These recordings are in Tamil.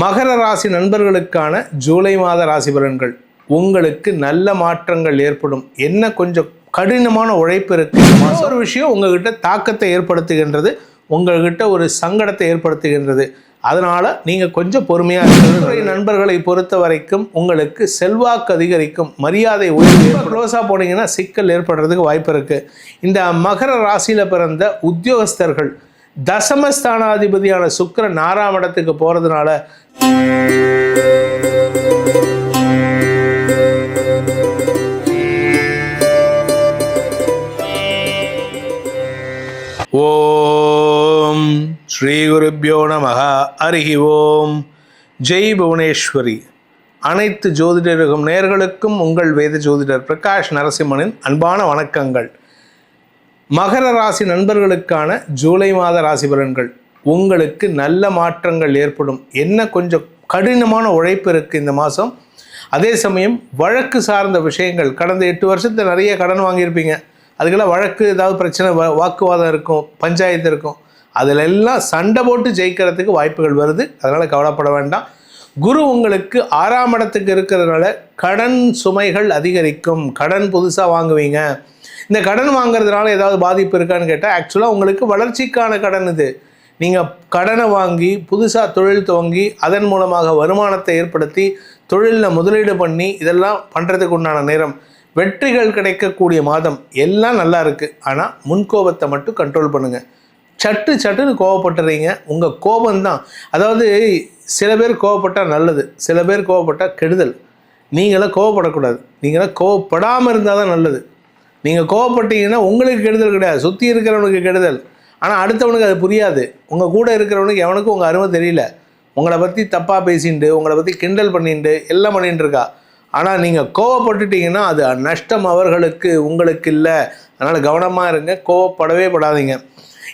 மகர ராசி நண்பர்களுக்கான ஜூலை மாத ராசி பலன்கள். உங்களுக்கு நல்ல மாற்றங்கள் ஏற்படும். என்ன கொஞ்சம் கடினமான உழைப்பு இருக்கு. ஒரு விஷயம் உங்ககிட்ட தாக்கத்தை ஏற்படுத்துகின்றது. உங்ககிட்ட ஒரு சங்கடத்தை ஏற்படுத்துகின்றது. அதனால நீங்க கொஞ்சம் பொறுமையா இருக்கிறது நண்பர்களை பொறுத்த வரைக்கும் உங்களுக்கு செல்வாக்கு அதிகரிக்கும். மரியாதை உயர்வு க்ளோஸாக போனீங்கன்னா சிக்கல் ஏற்படுறதுக்கு வாய்ப்பு இருக்கு. இந்த மகர ராசியில பிறந்த உத்தியோகஸ்தர்கள் தசமஸ்தானாதிபதியான சுக்கிரன் ஆறாம் இடத்துக்கு போறதுனால ஓம் ஸ்ரீ குருப்பியோ நமக ஹரிஹி ஓம். ஜெய் புவனேஸ்வரி. அனைத்து ஜோதிடருக்கும் நேர்களுக்கும் உங்கள் வேத ஜோதிடர் பிரகாஷ் நரசிம்மனின் அன்பான வணக்கங்கள். மகர ராசி நண்பர்களுக்கான ஜூலை மாத ராசி பலன்கள். உங்களுக்கு நல்ல மாற்றங்கள் ஏற்படும். என்ன கொஞ்சம் கடினமான உழைப்பு இருக்குது இந்த மாதம் அதே சமயம் வழக்கு சார்ந்த விஷயங்கள். கடந்த எட்டு வருஷத்தில் நிறைய கடன் வாங்கியிருப்பீங்க. அதுக்கெல்லாம் வழக்கு ஏதாவது பிரச்சனை வாக்குவாதம் இருக்கும் பஞ்சாயத்து இருக்கும். அதில் எல்லாம் சண்டை போட்டு ஜெயிக்கிறதுக்கு வாய்ப்புகள் வருது. அதனால் கவலைப்பட வேண்டாம். குரு உங்களுக்கு ஆறாம் இடத்துக்கு இருக்கிறதுனால கடன் சுமைகள் அதிகரிக்கும். கடன் புதுசாக வாங்குவீங்க. இந்த கடன் வாங்குறதுனால ஏதாவது பாதிப்பு இருக்கான்னு கேட்டால் ஆக்சுவலாக உங்களுக்கு வளர்ச்சிக்கான கடன் இது. நீங்கள் கடனை வாங்கி புதுசாக தொழில் துவங்கி அதன் மூலமாக வருமானத்தை ஏற்படுத்தி தொழிலில் முதலீடு பண்ணி இதெல்லாம் பண்ணுறதுக்கு உண்டான நேரம். வெற்றிகள் கிடைக்கக்கூடிய மாதம். எல்லாம் நல்லா இருக்குது ஆனால் முன்கோபத்தை மட்டும் கண்ட்ரோல் பண்ணுங்கள் சட்டு சட்டுன்னு கோவப்பட்டுறீங்க. உங்கள் கோபம்தான். அதாவது சில பேர் கோவப்பட்டால் நல்லது. சில பேர் கோவப்பட்டால் கெடுதல். நீங்களாம் கோவப்படக்கூடாது. நீங்களாம் கோவப்படாமல் இருந்தால் தான் நல்லது. நீங்கள் கோவப்பட்டீங்கன்னா உங்களுக்கு கெடுதல் கிடையாது. சுற்றி இருக்கிறவனுக்கு கெடுதல். ஆனால் அடுத்தவனுக்கு அது புரியாது. உங்கள் கூட இருக்கிறவனுக்கு எவனுக்கும் உங்கள் அருமை தெரியல. உங்களை பற்றி தப்பாக பேசிட்டு உங்களை பற்றி கிண்டல் பண்ணிட்டு எல்லாம் பண்ணிட்டு இருக்கா. ஆனால் நீங்கள் கோவப்பட்டுட்டீங்கன்னா அது நஷ்டம் அவர்களுக்கு உங்களுக்கு இல்லை. அதனால் கவனமாக இருங்க கோவப்படவே படாதீங்க.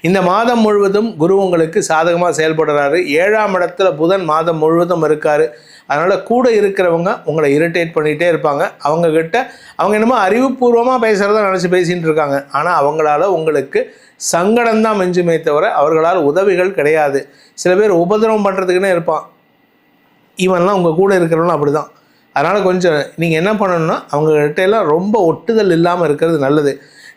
இந்த மாதம் முழுவதும் குரு உங்களுக்கு சாதகமாக செயல்படுறாரு. ஏழாம் இடத்துல புதன் மாதம் முழுவதும் இருக்கார். அதனால் கூட இருக்கிறவங்க உங்களை இரிட்டேட் பண்ணிகிட்டே இருப்பாங்க. அவங்கக்கிட்ட அவங்க என்னமோ அறிவுபூர்வமாக பேசுகிறத நினச்சி பேசிகிட்டு இருக்காங்க. ஆனால் அவங்களால உங்களுக்கு சங்கடம் தான் மிஞ்சுமே தவிர அவர்களால் உதவிகள் கிடையாது. சில பேர் உபதிரவம் பண்ணுறதுக்குன்னே இருப்பான். இவன்லாம் உங்கள் கூட இருக்கிறவனும் அப்படி தான் அதனால் கொஞ்சம் நீங்கள் என்ன பண்ணணும்னா அவங்ககிட்ட எல்லாம் ரொம்ப ஒட்டுதல் இல்லாமல் இருக்கிறது நல்லது.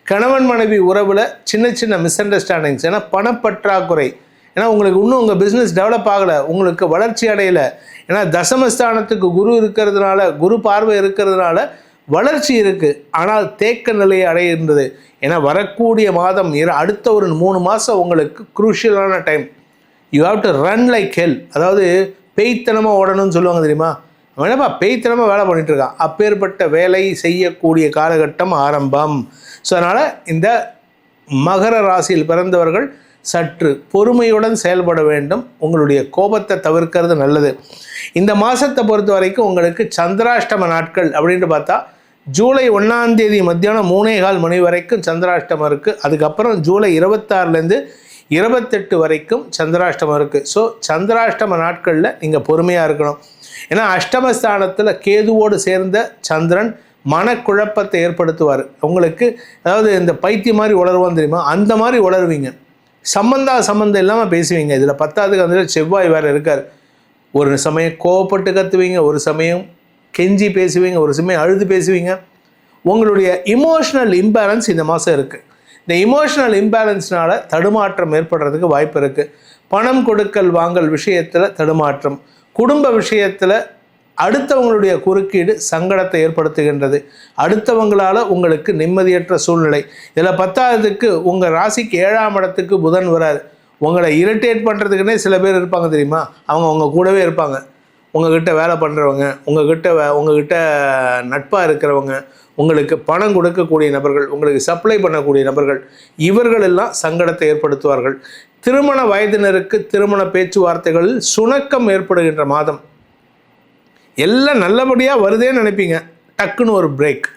கணவன் மனைவி உறவில் சின்ன சின்ன மிஸ் அண்டர்ஸ்டாண்டிங்ஸ் ஏன்னா பணப்பற்றாக்குறை. ஏன்னா உங்களுக்கு இன்னும் உங்கள் பிஸ்னஸ் டெவலப் ஆகலை. உங்களுக்கு வளர்ச்சி அடையலை. ஏன்னா தசமஸ்தானத்துக்கு குரு இருக்கிறதுனால குரு பார்வை இருக்கிறதுனால வளர்ச்சி இருக்குது ஆனால் தேக்க நிலையை அடைகின்றது ஏன்னா வரக்கூடிய மாதம் இர- அடுத்த ஒரு மூணு மாதம் உங்களுக்கு குரூஷியலான time you have to run like hell அதாவது பேய்த்தனமாக ஓடணும்னு சொல்லுவாங்க தெரியுமா? வேணப்பா என்னப்பா பேய்த்தனமாக வேலை பண்ணிட்டு இருக்கான். அப்பேற்பட்ட வேலை செய்யக்கூடிய காலகட்டம் ஆரம்பம். ஸோ அதனால் இந்த மகர ராசியில் பிறந்தவர்கள் சற்று பொறுமையுடன் செயல்பட வேண்டும். உங்களுடைய கோபத்தை தவிர்க்கிறது நல்லது. இந்த மாதத்தை பொறுத்த வரைக்கும் உங்களுக்கு சந்திராஷ்டம நாட்கள் அப்படின்ட்டு பார்த்தா ஜூலை ஒன்றாம் தேதி மத்தியானம் மூணே கால் மணி வரைக்கும் சந்திராஷ்டமம் இருக்குது அதுக்கப்புறம் ஜூலை இருபத்தாறுலேருந்து இருபத்தெட்டு வரைக்கும் சந்திராஷ்டமம் இருக்குது ஸோ சந்திராஷ்டம நாட்களில் நீங்கள் பொறுமையாக இருக்கணும். ஏன்னா அஷ்டமஸ்தானத்தில் கேதுவோடு சேர்ந்த சந்திரன் மனக்குழப்பத்தை ஏற்படுத்துவார். உங்களுக்கு அதாவது இந்த பைத்தியம் மாதிரி உளருவோம் தெரியுமா? அந்த மாதிரி உளருவீங்க. சம்பந்தா சம்பந்தம் இல்லாமல் பேசுவீங்க. இதில் பத்தாவதுக்கு வந்து செவ்வாய் வேறு இருக்கார். ஒரு சமயம் கோவப்பட்டு கத்துவீங்க ஒரு சமயம் கெஞ்சி பேசுவீங்க ஒரு சமயம் அழுது பேசுவீங்க. உங்களுடைய இமோஷனல் இம்பேலன்ஸ் இந்த மாதம் இருக்குது இந்த இமோஷனல் இம்பேலன்ஸ்னால் தடுமாற்றம் ஏற்படுறதுக்கு வாய்ப்பு இருக்குது பணம் கொடுக்கல் வாங்கல் விஷயத்தில் தடுமாற்றம். குடும்ப விஷயத்தில் அடுத்தவங்களுடைய குறுக்கீடு சங்கடத்தை ஏற்படுத்துகின்றது. அடுத்தவங்களால் உங்களுக்கு நிம்மதியற்ற சூழ்நிலை. இதில் பத்தாவதுக்கு உங்கள் ராசிக்கு ஏழாம் இடத்துக்கு புதன் வராரு. உங்களை இரிட்டேட் பண்ணுறதுக்குன்னே சில பேர் இருப்பாங்க தெரியுமா? அவங்க உங்கள் கூடவே இருப்பாங்க. உங்ககிட்ட வேலை பண்ணுறவங்க உங்ககிட்ட வே உங்ககிட்ட நட்பாக இருக்கிறவங்க உங்களுக்கு பணம் கொடுக்கக்கூடிய நபர்கள் உங்களுக்கு சப்ளை பண்ணக்கூடிய நபர்கள் இவர்கள் எல்லாம் சங்கடத்தை ஏற்படுத்துவார்கள். திருமண வயதினருக்கு திருமண பேச்சுவார்த்தைகளில் சுணக்கம் ஏற்படுகின்ற மாதம். எல்லாம் நல்லபடியாக வருதேன்னு நினைப்பீங்க. டக்குன்னு ஒரு பிரேக்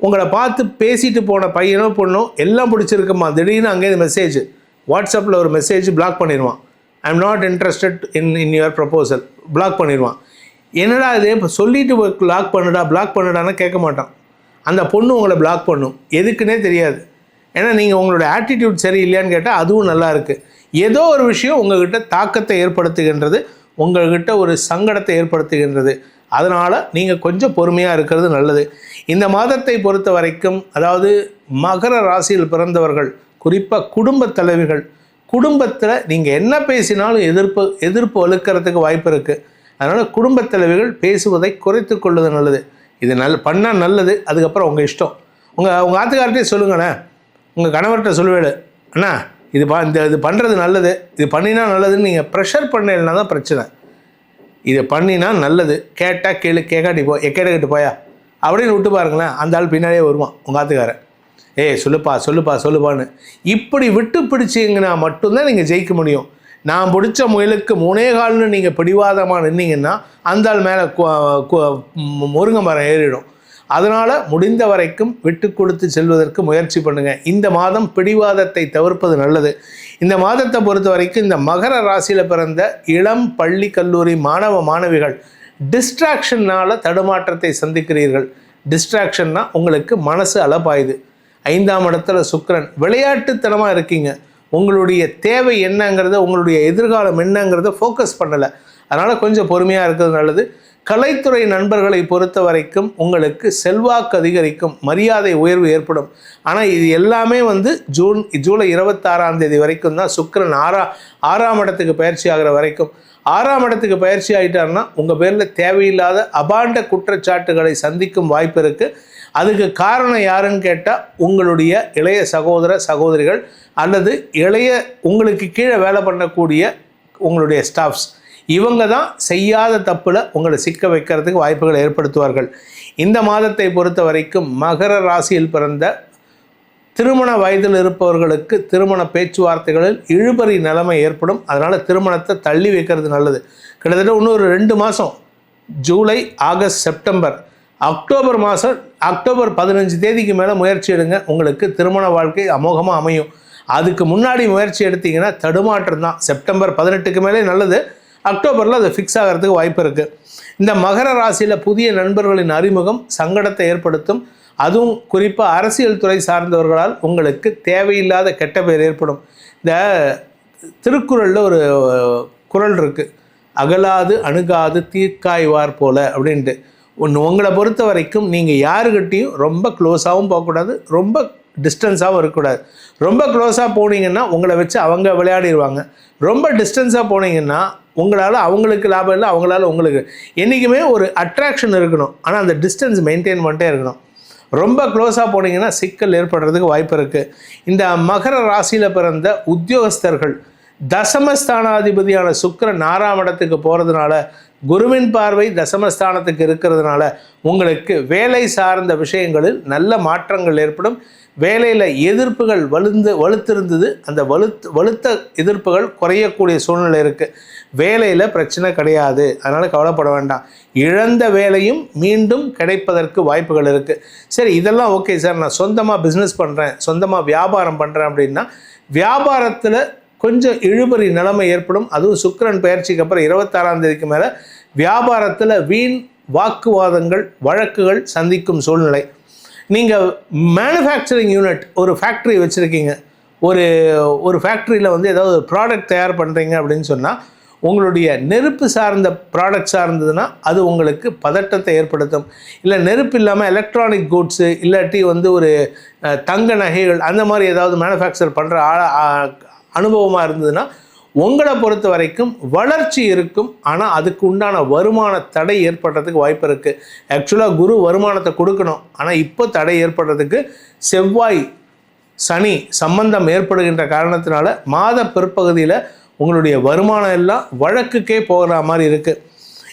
உங்களை பார்த்து பேசிட்டு போன பையனோ பொண்ணோ எல்லாம் பிடிச்சிருக்குமா? திடீர்னு அங்கே மெசேஜ் வாட்ஸ்அப்பில் ஒரு மெசேஜ் பிளாக் பண்ணிடுவான். I am not interested in in your proposal block பண்ணிடுவான். என்னடா இது? இப்போ சொல்லிட்டு பிளாக் பண்ணுடா பிளாக் பண்ணுடான்னு கேட்க மாட்டான். அந்த பொண்ணு உங்களை பிளாக் பண்ணும். எதுக்குன்னே தெரியாது. ஏன்னா நீங்கள் உங்களோட ஆட்டிடியூட் சரியில்லையான்னு கேட்டால் அதுவும் நல்லா இருக்குது ஏதோ ஒரு விஷயம் உங்கள்கிட்ட தாக்கத்தை ஏற்படுத்துகின்றது. உங்கள்கிட்ட ஒரு சங்கடத்தை ஏற்படுத்துகின்றது. அதனால் நீங்கள் கொஞ்சம் பொறுமையாக இருக்கிறது நல்லது. இந்த மாதத்தை பொறுத்த வரைக்கும் அதாவது மகர ராசியில் பிறந்தவர்கள் குறிப்பாக குடும்பத் தலைவிகள் குடும்பத்தில் நீங்கள் என்ன பேசினாலும் எதிர்ப்பு எதிர்ப்பு வலுக்கிறதுக்கு வாய்ப்பு இருக்குது அதனால் குடும்பத் தலைவிகள் பேசுவதை குறைத்து கொள்வது நல்லது. இது நல் பண்ணால் நல்லது அதுக்கப்புறம் உங்கள் இஷ்டம். உங்கள் உங்கள் ஆத்துக்கார்ட்டே சொல்லுங்கண்ணே உங்கள் கணவர்கிட்ட சொல்லுவேடு அண்ணா இது பா இந்த இது பண்ணுறது நல்லது. இது பண்ணினா நல்லதுன்னு நீங்கள் ப்ரெஷர் பண்ணலைன்னா தான் பிரச்சனை. இதை பண்ணினா நல்லது. கேட்டால் கேளு கேட்காட்டி போ எக்கேட்ட போயா? அப்படின்னு விட்டு பாருங்களேன். அந்த ஆள் பின்னாடியே வருவான் உங்கள் ஆத்துக்காரன். ஏய் சொல்லுப்பா சொல்லுப்பா சொல்லுப்பான்னு. இப்படி விட்டு பிடிச்சிங்கன்னா மட்டும்தான் நீங்கள் ஜெயிக்க முடியும். நான் பிடிச்ச முயலுக்கு மூணே கால்னு நீங்கள் பிடிவாதமாக நின்னீங்கன்னா அந்த ஆள் மேலே முருங்கை மரம் ஏறிடும். அதனால் முடிந்த வரைக்கும் விட்டு கொடுத்து செல்வதற்கு முயற்சி பண்ணுங்கள் இந்த மாதம் பிடிவாதத்தை தவிர்ப்பது நல்லது. இந்த மாதத்தை பொறுத்த வரைக்கும் இந்த மகர ராசியில் பிறந்த இளம் பள்ளி கல்லூரி மாணவ மாணவிகள் டிஸ்ட்ராக்ஷனால் தடுமாற்றத்தை சந்திக்கிறீர்கள். டிஸ்ட்ராக்ஷன்னா உங்களுக்கு மனசு அலப்பாயுது. ஐந்தாம் இடத்துல சுக்கரன் விளையாட்டுத்தனமாக இருக்கீங்க. உங்களுடைய தேவை என்னங்கிறத உங்களுடைய எதிர்காலம் என்னங்கிறத ஃபோக்கஸ் பண்ணலை. அதனால் கொஞ்சம் பொறுமையாக இருக்கிறது நல்லது. கலைத்துறை நண்பர்களை பொறுத்த வரைக்கும் உங்களுக்கு செல்வாக்கு அதிகரிக்கும் மரியாதை உயர்வு ஏற்படும். ஆனால் இது எல்லாமே வந்து ஜூன் ஜூலை இருபத்தாறாம் தேதி வரைக்கும் தான் சுக்கிரன் ஆறா ஆறாம் இடத்துக்கு பயிற்சி ஆகிற வரைக்கும். ஆறாம் இடத்துக்கு பயிற்சி ஆகிட்டாருன்னா உங்கள் பேரில் தேவையில்லாத அபாண்ட குற்றச்சாட்டுகளை சந்திக்கும் வாய்ப்பு இருக்குது அதுக்கு காரணம் யாருன்னு கேட்டால் உங்களுடைய இளைய சகோதர சகோதரிகள் அல்லது இளைய உங்களுக்கு கீழே வேலை பண்ணக்கூடிய உங்களுடைய ஸ்டாஃப்ஸ் இவங்க தான் செய்யாத தப்பில் உங்களை சிக்க வைக்கிறதுக்கு வாய்ப்புகளை ஏற்படுத்துவார்கள். இந்த மாதத்தை பொறுத்த வரைக்கும் மகர ராசியில் பிறந்த திருமண வயதில் இருப்பவர்களுக்கு திருமண பேச்சுவார்த்தைகளில் இழுபறி நிலைமை ஏற்படும். அதனால் திருமணத்தை தள்ளி வைக்கிறது நல்லது. கிட்டத்தட்ட இன்னொரு ரெண்டு மாதம் ஜூலை ஆகஸ்ட் செப்டம்பர் அக்டோபர் மாதம் அக்டோபர் பதினஞ்சு தேதிக்கு மேலே முயற்சி எடுங்க. உங்களுக்கு திருமண வாழ்க்கை அமோகமாக அமையும். அதுக்கு முன்னாடி முயற்சி எடுத்தீங்கன்னா தடுமாற்றம் தான். செப்டம்பர் பதினெட்டுக்கு மேலே நல்லது. அக்டோபரில் அது ஃபிக்ஸ் ஆகிறதுக்கு வாய்ப்பு இருக்குது இந்த மகர ராசியில் புதிய நண்பர்களின் அறிமுகம் சங்கடத்தை ஏற்படுத்தும். அதுவும் குறிப்பாக அரசியல் துறை சார்ந்தவர்களால் உங்களுக்கு தேவையில்லாத கெட்ட பெயர் ஏற்படும். இந்த திருக்குறளில் ஒரு குறள் இருக்குது அகலாது அணுகாது தீர்க்காய்வார் போல அப்படின்ட்டு. ஒன்று உங்களை பொறுத்த வரைக்கும் நீங்கள் யாருக்கிட்டேயும் ரொம்ப க்ளோஸாகவும் போகக்கூடாது. ரொம்ப டிஸ்டன்ஸாகவும் இருக்கக்கூடாது ரொம்ப க்ளோஸாக போனீங்கன்னா உங்களை வச்சு அவங்க விளையாடிடுவாங்க ரொம்ப டிஸ்டன்ஸாக போனீங்கன்னா உங்களால் அவங்களுக்கு லாபம் இல்லை அவங்களால உங்களுக்கு. என்றைக்குமே ஒரு அட்ராக்ஷன் இருக்கணும். ஆனால் அந்த டிஸ்டன்ஸ் மெயின்டைன் பண்ணிட்டே இருக்கணும். ரொம்ப க்ளோஸாக போனீங்கன்னா சிக்கல் ஏற்படுறதுக்கு வாய்ப்பு இருக்குது இந்த மகர ராசியில் பிறந்த உத்தியோகஸ்தர்கள் தசமஸ்தானாதிபதியான சுக்கரன் ஆறாம் இடத்துக்கு போகிறதுனால குருவின் பார்வை தசமஸ்தானத்துக்கு இருக்கிறதுனால உங்களுக்கு வேலை சார்ந்த விஷயங்களில் நல்ல மாற்றங்கள் ஏற்படும். வேலையில் எதிர்ப்புகள் வலுந்து வலுத்திருந்தது. அந்த வலுத்து வலுத்த எதிர்ப்புகள் குறையக்கூடிய சூழ்நிலை இருக்குது வேலையில் பிரச்சனை கிடையாது. அதனால் கவலைப்பட வேண்டாம். இழந்த வேலையும் மீண்டும் கிடைப்பதற்கு வாய்ப்புகள் இருக்குது சரி இதெல்லாம் ஓகே சார் நான் சொந்தமாக பிஸ்னஸ் பண்ணுறேன் சொந்தமாக வியாபாரம் பண்ணுறேன் அப்படின்னா வியாபாரத்தில் கொஞ்சம் இழுபறி நிலைமை ஏற்படும். அதுவும் சுக்கரன் பயிற்சிக்கு அப்புறம் இருபத்தாறாம் தேதிக்கு மேலே வியாபாரத்தில் வீண் வாக்குவாதங்கள் வழக்குகள் சந்திக்கும் சூழ்நிலை. நீங்கள் மேனுஃபேக்சரிங் யூனிட் ஒரு ஃபேக்ட்ரி வச்சுருக்கீங்க. ஒரு ஒரு ஃபேக்ட்ரியில் வந்து ஏதாவது ஒரு ப்ராடக்ட் தயார் பண்ணுறீங்க அப்படின்னு சொன்னால் உங்களுடைய நெருப்பு சார்ந்த ப்ராடக்ட் சார்ந்ததுன்னா அது உங்களுக்கு பதட்டத்தை ஏற்படுத்தும். இல்லை நெருப்பு இல்லாமல் எலக்ட்ரானிக் கூட்ஸு இல்லாட்டி வந்து ஒரு தங்க நகைகள் அந்த மாதிரி ஏதாவது மேனுஃபேக்சர் பண்ணுற அனுபவமாக இருந்ததுன்னா உங்களை பொறுத்த வரைக்கும் வளர்ச்சி இருக்கும் ஆனால் அதுக்கு உண்டான வருமான தடை ஏற்படுறதுக்கு வாய்ப்பு இருக்குது ஆக்சுவலாக குரு வருமானத்தை கொடுக்கணும் ஆனால் இப்போ தடை ஏற்படுறதுக்கு செவ்வாய் சனி சம்பந்தம் ஏற்படுகின்ற காரணத்தினால மாத பிற்பகுதியில் உங்களுடைய வருமானம் எல்லாம் வழக்குக்கே போகிற மாதிரி இருக்குது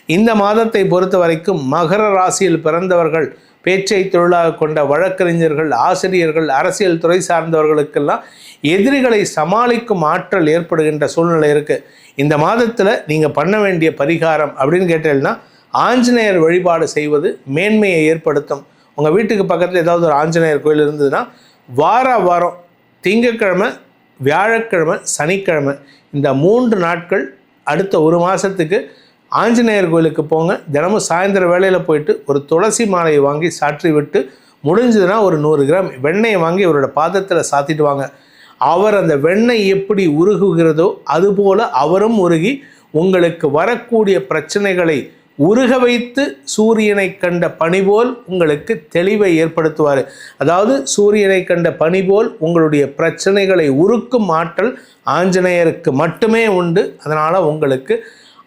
இந்த மாதத்தை பொறுத்த வரைக்கும் மகர ராசியில் பிறந்தவர்கள் பேச்சை தொழிலாக கொண்ட வழக்கறிஞர்கள் ஆசிரியர்கள் அரசியல் துறை சார்ந்தவர்களுக்கெல்லாம் எதிரிகளை சமாளிக்கும் ஆற்றல் ஏற்படுகின்ற சூழ்நிலை இருக்குது இந்த மாதத்தில் நீங்கள் பண்ண வேண்டிய பரிகாரம் அப்படின்னு கேட்டீங்கன்னா ஆஞ்சநேயர் வழிபாடு செய்வது மேன்மையை ஏற்படுத்தும். உங்கள் வீட்டுக்கு பக்கத்தில் ஏதாவது ஒரு ஆஞ்சநேயர் கோயில் இருந்ததுன்னா வார வாரம் திங்கக்கிழமை வியாழக்கிழமை சனிக்கிழமை இந்த மூன்று நாட்கள் அடுத்த ஒரு மாதத்துக்கு ஆஞ்சநேயர் கோயிலுக்கு போங்க. தினமும் சாயந்தர வேலையில் போயிட்டு ஒரு துளசி மாலையை வாங்கி சாற்றி விட்டு முடிஞ்சதுன்னா ஒரு நூறு கிராம் வெண்ணெயை வாங்கி அவரோட பாதத்தில் சாத்திட்டு வாங்க. அவர் அந்த வெண்ணெய் எப்படி உருகுகிறதோ அதுபோல் அவரும் உருகி உங்களுக்கு வரக்கூடிய பிரச்சனைகளை உருக வைத்து சூரியனை கண்ட பனி போல் உங்களுக்கு தெளிவை ஏற்படுத்துவார். அதாவது சூரியனை கண்ட பனி போல் உங்களுடைய பிரச்சனைகளை உருக்கும் ஆற்றல் ஆஞ்சநேயருக்கு மட்டுமே உண்டு. அதனால் உங்களுக்கு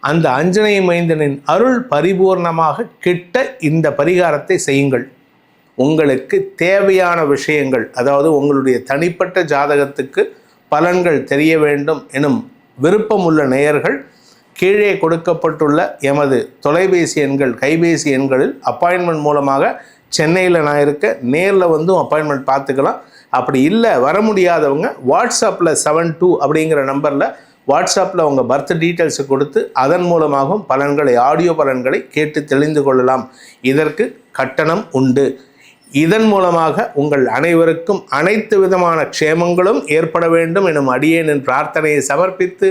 அந்த அஞ்சனை மைந்தனின் அருள் பரிபூர்ணமாக கிட்ட இந்த பரிகாரத்தை செய்யுங்கள். உங்களுக்கு தேவையான விஷயங்கள் அதாவது உங்களுடைய தனிப்பட்ட ஜாதகத்துக்கு பலன்கள் தெரிய வேண்டும் எனும் விருப்பமுள்ள நேயர்கள் கீழே கொடுக்கப்பட்டுள்ள எமது தொலைபேசி எண்கள் கைபேசி எண்களில் அப்பாயின்மெண்ட் மூலமாக சென்னையில் நான் இருக்க நேரில் வந்தும் அப்பாயின்மெண்ட் பார்த்துக்கலாம். அப்படி இல்லை வர முடியாதவங்க வாட்ஸ்அப்பில் செவன் டூ அப்படிங்கிற நம்பரில் வாட்ஸ்அப்பில் உங்கள் பர்த் டீட்டெயில்ஸை கொடுத்து அதன் மூலமாகவும் பலன்களை ஆடியோ பலன்களை கேட்டு தெளிந்து கொள்ளலாம். இதற்கு கட்டணம் உண்டு. இதன் மூலமாக உங்கள் அனைவருக்கும் அனைத்து விதமான க்ஷேமங்களும் ஏற்பட வேண்டும் எனும் அடியேனின் பிரார்த்தனையை சமர்ப்பித்து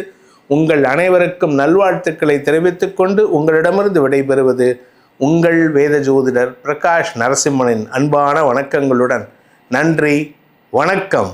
உங்கள் அனைவருக்கும் நல்வாழ்த்துக்களை தெரிவித்துக் கொண்டு உங்களிடமிருந்து விடைபெறுவது உங்கள் வேத ஜோதிடர் பிரகாஷ் நரசிம்மனின் அன்பான வணக்கங்களுடன் நன்றி வணக்கம்.